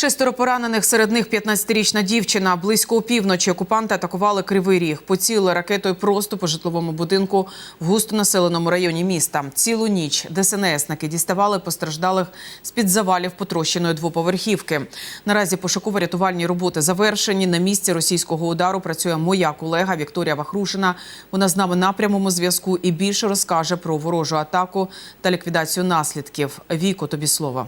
Шестеро поранених, серед них 15-річна дівчина. Близько опівночі окупанти атакували Кривий Ріг. Поцілили ракетою просто по житловому будинку в густонаселеному районі міста. Цілу ніч ДСНСники діставали постраждалих з-під завалів потрощеної двоповерхівки. Наразі пошуково-рятувальні роботи завершені. На місці російського удару працює моя колега Вікторія Вахрушина. Вона з нами на прямому зв'язку і більше розкаже про ворожу атаку та ліквідацію наслідків. Віко, тобі слово.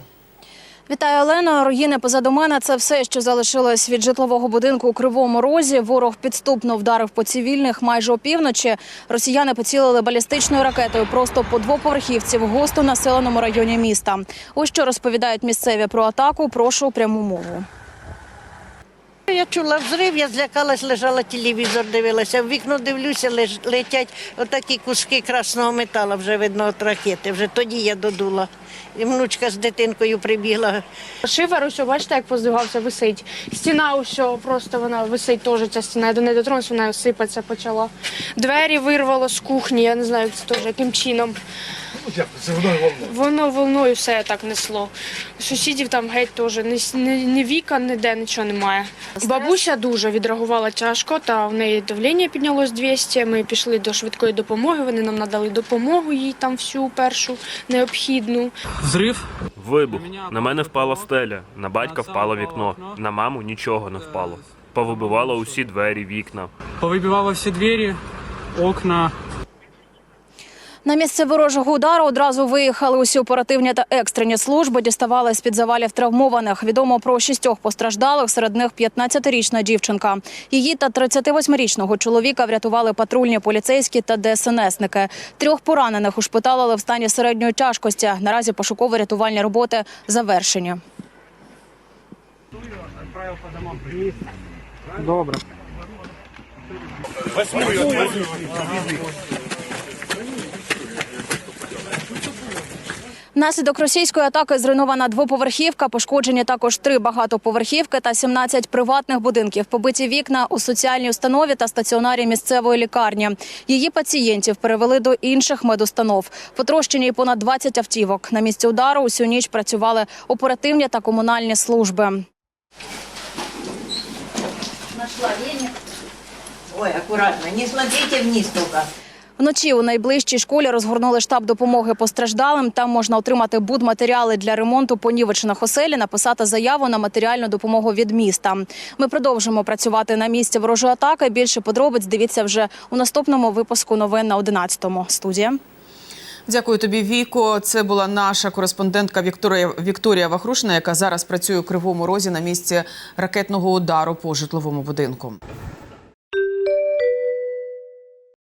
Вітаю, Олено. Руїни позаду мене. Це все, що залишилось від житлового будинку у Кривому Розі. Ворог підступно вдарив по цивільних майже опівночі. Росіяни поцілили балістичною ракетою просто по двоповерхівці в густо населеному районі міста. Ось що розповідають місцеві про атаку. Прошу пряму мову. Я чула взрив, я злякалась, лежала телевізор, дивилася. В вікно дивлюся, леж, летять отакі куски красного металу, вже видно від ракети. Вже тоді я додула. І внучка з дитинкою прибігла. Шифер, ось, бачите, як поздвигався, висить. Стіна, ось просто вона висить теж ця стіна. Я до неї дотронувся, вона сипатися почала. Двері вирвало з кухні, я не знаю, це теж яким чином. Воно волною все так несло. Сусідів там геть теж ні, ні, вікон, ніде нічого немає. Бабуся дуже відреагувала тяжко, та в неї давлення піднялось 200. Ми пішли до швидкої допомоги. Вони нам надали допомогу їй там всю першу необхідну. Взрив. Вибух. На мене впала стеля, на батька впало вікно, на маму нічого не впало. Повибивало усі двері, вікна. Повибивало всі двері, окна. На місце ворожого удару одразу виїхали усі оперативні та екстрені служби. Діставали з під завалів травмованих. Відомо про шістьох постраждалих. Серед них 15-річна дівчинка. Її та 38-річного чоловіка врятували патрульні поліцейські та ДСНСники. Трьох поранених ушпиталили в стані середньої тяжкості. Наразі пошуково-рятувальні роботи завершені. Добре. Внаслідок російської атаки зруйнована двоповерхівка, пошкоджені також три багатоповерхівки та 17 приватних будинків. Побиті вікна у соціальній установі та стаціонарі місцевої лікарні. Її пацієнтів перевели до інших медустанов. Потрощені й понад 20 автівок. На місці удару усю ніч працювали оперативні та комунальні служби. Ой, акуратно, не смотрите вниз тільки. Вночі у найближчій школі розгорнули штаб допомоги постраждалим. Там можна отримати будматеріали для ремонту понівечених оселі, написати заяву на матеріальну допомогу від міста. Ми продовжимо працювати на місці ворожої атаки. Більше подробиць дивіться вже у наступному випуску новин на 11-му. Студія. Дякую тобі, Віко. Це була наша кореспондентка Вікторія Вікторія Вахрушина, яка зараз працює у Кривому Розі на місці ракетного удару по житловому будинку.